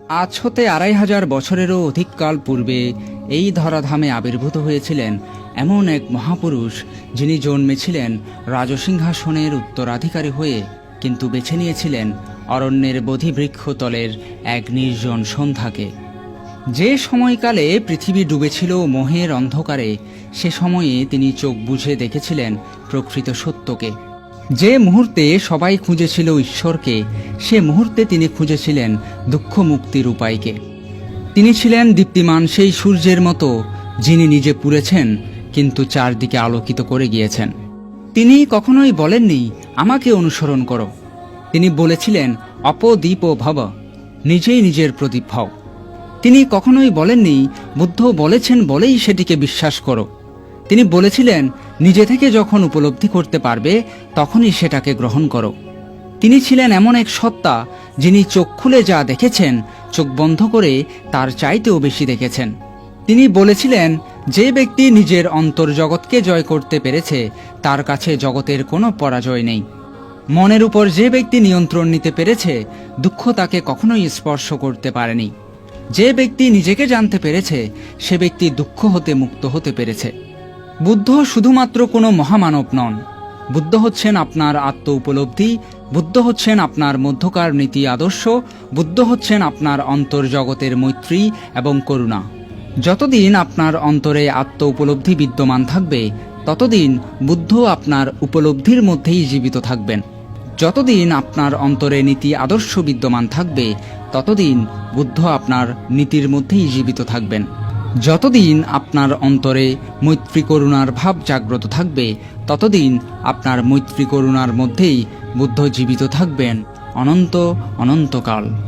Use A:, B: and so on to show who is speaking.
A: আজ হতে আড়াই হাজার বছরেরও অধিককাল পূর্বে এই ধরাধামে আবির্ভূত হয়েছিলেন এমন এক মহাপুরুষ যিনি জন্মেছিলেন রাজসিংহাসনের উত্তরাধিকারী হয়ে, কিন্তু বেছে নিয়েছিলেন অরণ্যের বোধিবৃক্ষতলের এক নির্জন সন্ধ্যাকে। যে সময়কালে পৃথিবী ডুবেছিল মোহের অন্ধকারে, সে সময়ে তিনি চোখ বুঝে দেখেছিলেন প্রকৃত সত্যকে। যে মুহূর্তে সবাই খুঁজেছিল ঈশ্বরকে, সে মুহূর্তে তিনি খুঁজেছিলেন দুঃখ মুক্তির উপায়কে তিনি ছিলেন দীপ্তিমান সেই সূর্যের মতো, যিনি নিজে পুড়েছেন, কিন্তু চারদিকে আলোকিত করে গিয়েছেন। তিনি কখনোই বলেননি, আমাকে অনুসরণ করো। তিনি বলেছিলেন, অপদীপ ভব, নিজেই নিজের প্রদীপ হও। তিনি কখনোই বলেননি, বুদ্ধ বলেছেন বলেই সেটিকে বিশ্বাস করো। তিনি বলেছিলেন নিজে থেকে যখন উপলব্ধি করতে পারবে, তখনই সেটাকে গ্রহণ করো। তিনি ছিলেন এমন এক সত্তা, যিনি চোখ খুলে যা দেখেছেন, চোখ বন্ধ করে তার চাইতেও বেশি দেখেছেন। তিনি বলেছিলেন, যে ব্যক্তি নিজের অন্তর্জগৎকে জয় করতে পেরেছে, তার কাছে জগতের কোনো পরাজয় নেই। মনের উপর যে ব্যক্তি নিয়ন্ত্রণ নিতে পেরেছে, দুঃখ তাকে কখনোই স্পর্শ করতে পারেনি। যে ব্যক্তি নিজেকে জানতে পেরেছে, সে ব্যক্তি দুঃখ হতে মুক্ত হতে পেরেছে। বুদ্ধ শুধুমাত্র কোনো মহামানব নন। বুদ্ধ হচ্ছেন আপনার আত্ম উপলব্ধি বুদ্ধ হচ্ছেন আপনার মধ্যকার নীতি আদর্শ, বুদ্ধ হচ্ছেন আপনার অন্তর্জগতের মৈত্রী এবং করুণা। যতদিন আপনার অন্তরে আত্ম উপলব্ধি বিদ্যমান থাকবে, ততদিন বুদ্ধ আপনার উপলব্ধির মধ্যেই জীবিত থাকবেন। যতদিন আপনার অন্তরে নীতি আদর্শ বিদ্যমান থাকবে, ততদিন বুদ্ধ আপনার নীতির মধ্যেই জীবিত থাকবেন। যতদিন আপনার অন্তরে মৈত্রী করুণার ভাব জাগ্রত থাকবে, ততদিন আপনার মৈত্রী করুণার মধ্যেই বুদ্ধ জীবিত থাকবেন অনন্ত, অনন্তকাল।